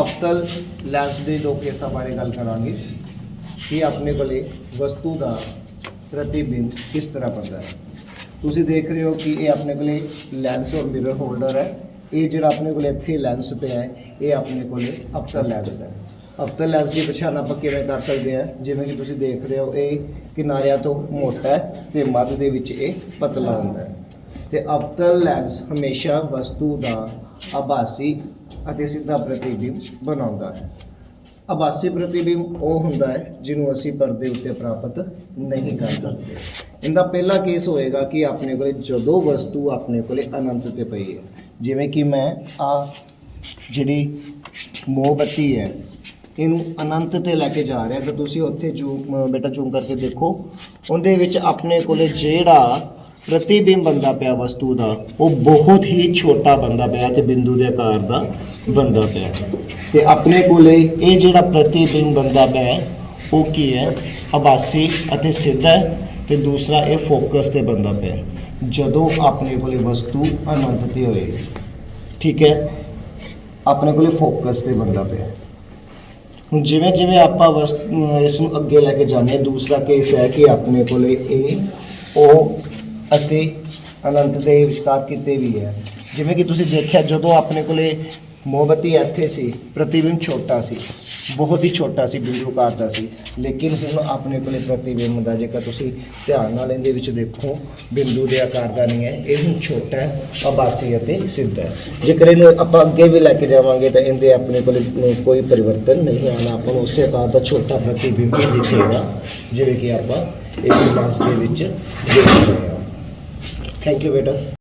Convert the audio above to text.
ਅਵਤਲ lens ਦੇ ਦੋ ਕੇਸਾਂ ਬਾਰੇ ਗੱਲ ਕਰਾਂਗੇ ਕਿ ਆਪਣੇ ਕੋਲੇ ਵਸਤੂ ਦਾ ਪ੍ਰਤੀਬਿੰਬ ਕਿਸ ਤਰ੍ਹਾਂ ਬਣਦਾ ਹੈ। ਤੁਸੀਂ ਦੇਖ ਰਹੇ ਹੋ ਕਿ ਇਹ ਆਪਣੇ ਕੋਲੇ ਲੈਂਸ ਔਰ ਮਿਰਰ ਹੋਲਡਰ ਹੈ। ਇਹ ਜਿਹੜਾ ਆਪਣੇ ਕੋਲੇ ਇੱਥੇ ਲੈਂਸ ਪਿਆ ਹੈ, ਇਹ ਆਪਣੇ ਕੋਲੇ ਅਵਤਲ ਲੈਂਸ ਹੈ। ਅਵਤਲ ਲੈਂਸ ਦੀ ਪਛਾਣ ਆਪਾਂ ਕਿਵੇਂ ਕਰ ਸਕਦੇ ਹਾਂ? ਜਿਵੇਂ ਕਿ ਤੁਸੀਂ ਦੇਖ ਰਹੇ ਹੋ, ਇਹ ਕਿਨਾਰਿਆਂ ਤੋਂ ਮੋਟਾ ਹੈ ਤੇ ਮੱਧ ਦੇ ਵਿੱਚ ਇਹ ਪਤਲਾ ਹੁੰਦਾ ਹੈ। ਤੇ ਅਵਤਲ ਲੈਂਸ ਹਮੇਸ਼ਾ ਵਸਤੂ ਦਾ ਆਭਾਸੀ ਅਤੇ ਸਿੱਧਾ ਪ੍ਰਤੀਬਿੰਬ ਬਣਾਉਂਦਾ ਹੈ। ਆਭਾਸੀ ਪ੍ਰਤੀਬਿੰਬ ਉਹ ਹੁੰਦਾ ਹੈ ਜਿਹਨੂੰ ਅਸੀਂ ਪਰਦੇ ਉੱਤੇ ਪ੍ਰਾਪਤ ਨਹੀਂ ਕਰ ਸਕਦੇ। ਇਹਦਾ ਪਹਿਲਾ ਕੇਸ ਹੋਏਗਾ ਕਿ ਆਪਣੇ ਕੋਲੇ ਜਦੋਂ ਵਸਤੂ ਆਪਣੇ ਕੋਲੇ ਅਨੰਤ ਤੇ ਪਈ ਹੈ। ਜਿਵੇਂ ਕਿ ਮੈਂ ਆ ਜਿਹੜੀ ਮੋਮਬੱਤੀ ਹੈ, ਇਹਨੂੰ ਅਨੰਤ ਤੇ ਲੈ ਕੇ ਜਾ ਰਿਹਾ। ਤਾਂ ਤੁਸੀਂ ਉੱਥੇ ਜੂਮ ਬੇਟਾ ਜ਼ੂਮ ਕਰਕੇ ਦੇਖੋ। ਉਹਦੇ ਵਿੱਚ ਆਪਣੇ ਕੋਲੇ ਜਿਹੜਾ ਪ੍ਰਤੀਬਿੰਬ ਬੰਦਾ ਪਿਆ ਵਸਤੂ ਦਾ, ਉਹ ਬਹੁਤ ਹੀ ਛੋਟਾ ਬੰਦਾ ਪਿਆ ਤੇ ਬਿੰਦੂ ਦੇ ਆਕਾਰ ਦਾ ਬੰਦਾ ਪਿਆ। ਤੇ ਆਪਣੇ ਕੋਲੇ ਇਹ ਜਿਹੜਾ ਪ੍ਰਤੀਬਿੰਬ ਬੰਦਾ ਪਿਆ, ਉਹ ਕੀ ਹੈ? ਆਭਾਸੀ ਅਤੇ ਸਿੱਧਾ ਹੈ ਤੇ ਦੂਸਰਾ ਇਹ ਫੋਕਸ ਤੇ ਬੰਦਾ ਪਿਆ। ਜਦੋਂ ਆਪਣੇ ਕੋਲੇ ਵਸਤੂ ਅਨੰਤ ਤੇ ਹੋਏ, ਠੀਕ ਹੈ? ਆਪਣੇ ਕੋਲੇ ਫੋਕਸ ਤੇ ਬੰਦਾ ਪਿਆ। ਹੁਣ ਜਿਵੇਂ ਜਿਵੇਂ ਆਪਾਂ ਵਸ ਇਸ ਨੂੰ ਅੱਗੇ ਲੈ ਕੇ ਜਾਂਦੇ ਹਾਂ, ਦੂਸਰਾ ਕੇਸ ਹੈ ਕਿ ਆਪਣੇ ਕੋਲੇ ਇਹ, ਉਹ ਅਤੇ ਅਨੰਤ ਦੇ ਵਿਚਕਾਰ ਕਿਤੇ ਵੀ ਹੈ। ਜਿਵੇਂ ਕਿ ਤੁਸੀਂ ਦੇਖਿਆ, ਜਦੋਂ ਆਪਣੇ ਕੋਲੇ ਮੋਮਬੱਤੀ ਇੱਥੇ ਸੀ, ਪ੍ਰਤੀਬਿੰਬ ਛੋਟਾ ਸੀ, ਬਹੁਤ ਹੀ ਛੋਟਾ ਸੀ, ਬਿੰਦੂ ਆਕਾਰ ਦਾ ਸੀ, ਲੇਕਿਨ ਹੁਣ ਆਪਣੇ ਕੋਲੇ ਪ੍ਰਤੀਬਿੰਬ ਦਾ, ਜੇਕਰ ਤੁਸੀਂ ਧਿਆਨ ਨਾਲ ਇਹਦੇ ਵਿੱਚ ਦੇਖੋ, ਬਿੰਦੂ ਦੇ ਆਕਾਰ ਦਾ ਨਹੀਂ ਹੈ, ਇਹ ਹੁਣ ਛੋਟਾ ਹੈ, ਆਭਾਸੀ ਅਤੇ ਸਿੱਧਾ ਹੈ। ਜੇਕਰ ਇਹਨੂੰ ਆਪਾਂ ਅੱਗੇ ਵੀ ਲੈ ਕੇ ਜਾਵਾਂਗੇ, ਤਾਂ ਇਹਦੇ ਆਪਣੇ ਕੋਲ ਕੋਈ ਪਰਿਵਰਤਨ ਨਹੀਂ ਆਉਣਾ ਆਪਾਂ ਨੂੰ ਉਸੇ ਆਕਾਰ ਦਾ ਛੋਟਾ ਪ੍ਰਤੀਬਿੰਬ ਹੀ ਦਿਖੇਗਾ, ਜਿਵੇਂ ਕਿ ਆਪਾਂ ਇਸ ਕਲਾਸ ਦੇ ਵਿੱਚ ਦੇਖ ਰਹੇ ਹਾਂ। থ্যাংক ইউ বেটা